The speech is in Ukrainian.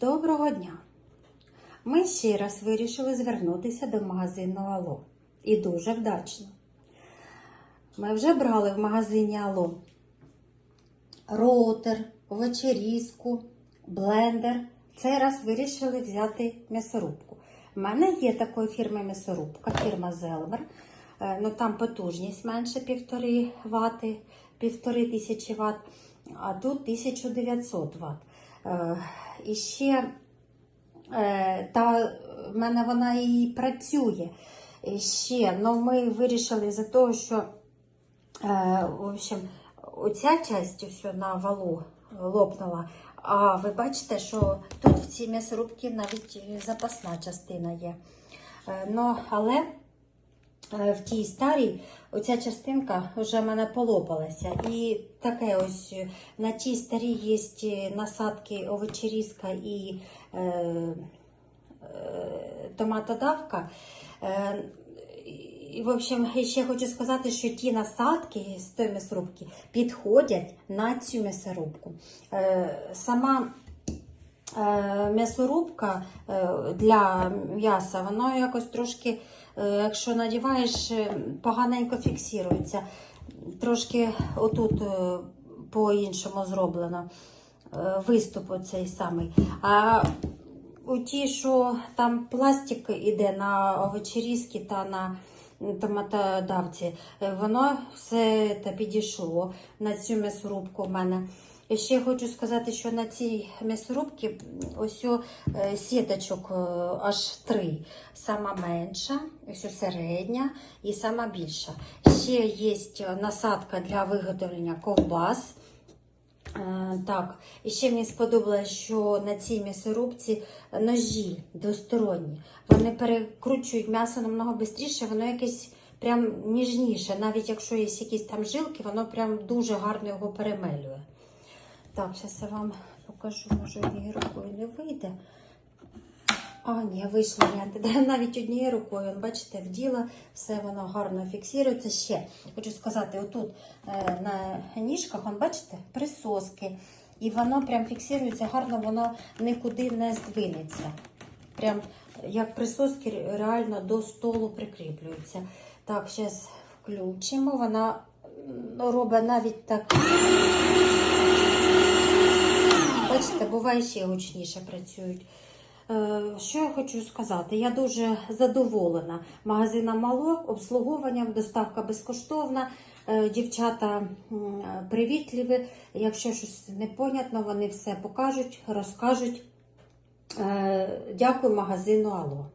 Доброго дня! Ми ще раз вирішили звернутися до магазину Ало. І дуже вдачно. Ми вже брали в магазині Ало роутер, вечерізку, блендер. Цей раз вирішили взяти м'ясорубку. У мене є такої фірми м'ясорубка, фірма Зелвер. Е, Ну, там потужність менше 1,5 Вт, 1500 Вт, а тут 1900 Вт. Е, І ще е, та в мене вона і працює. Ще, ну ми вирішили за того, що е, в общем, оця часть ось на валу лопнула. А ви бачите, що тут в цій м'ясорубці навіть запасна частина є. Ну, але в тій старій оця частинка вже в мене полопалася. І таке ось е, на тій старій є насадки овочерізка і е, е, томатодавка. Е, і, в общем, ще хочу сказати, що ті насадки з тої м'ясорубки підходять на цю м'ясорубку. Е, Сама е, м'ясорубка е, для м'яса, воно якось трошки, е, якщо надіваєш, е, поганенько фіксується. Трошки отут е, по-іншому зроблено е, виступ оцей самий. А ті, що там пластик іде на овочерізки та на томатодавці, е, воно все та підійшло на цю м'ясорубку в мене. І ще хочу сказати, що на цій м'ясорубці ось е, сіточок е, аж три. Сама менша, ось середня і сама більша. Ще є насадка для виготовлення ковбас. Е, Так, і ще мені сподобалось, що на цій м'ясорубці ножі двосторонні. Вони перекручують м'ясо намного швидше, воно якесь прям ніжніше. Навіть якщо є якісь там жилки, воно прям дуже гарно його перемелює. Так, зараз я вам покажу, може однією рукою не вийде. А, ні, вийшло гляньте. Навіть однією рукою, бачите, вділа, все воно гарно фіксується. Ще хочу сказати, отут е, на ніжках, бачите, присоски. І воно прям фіксується гарно, воно нікуди не здвинеться. Прям як присоски реально до столу прикріплюються. Так, зараз включимо. Вона робить навіть так. Бачите, буває ще гучніше працюють. Е, Що я хочу сказати? Я дуже задоволена Магазина Мало, обслуговуванням, доставка безкоштовна. Е, Дівчата привітливі. Якщо щось непонятно, вони все покажуть, розкажуть. Е, Дякую магазину Ало.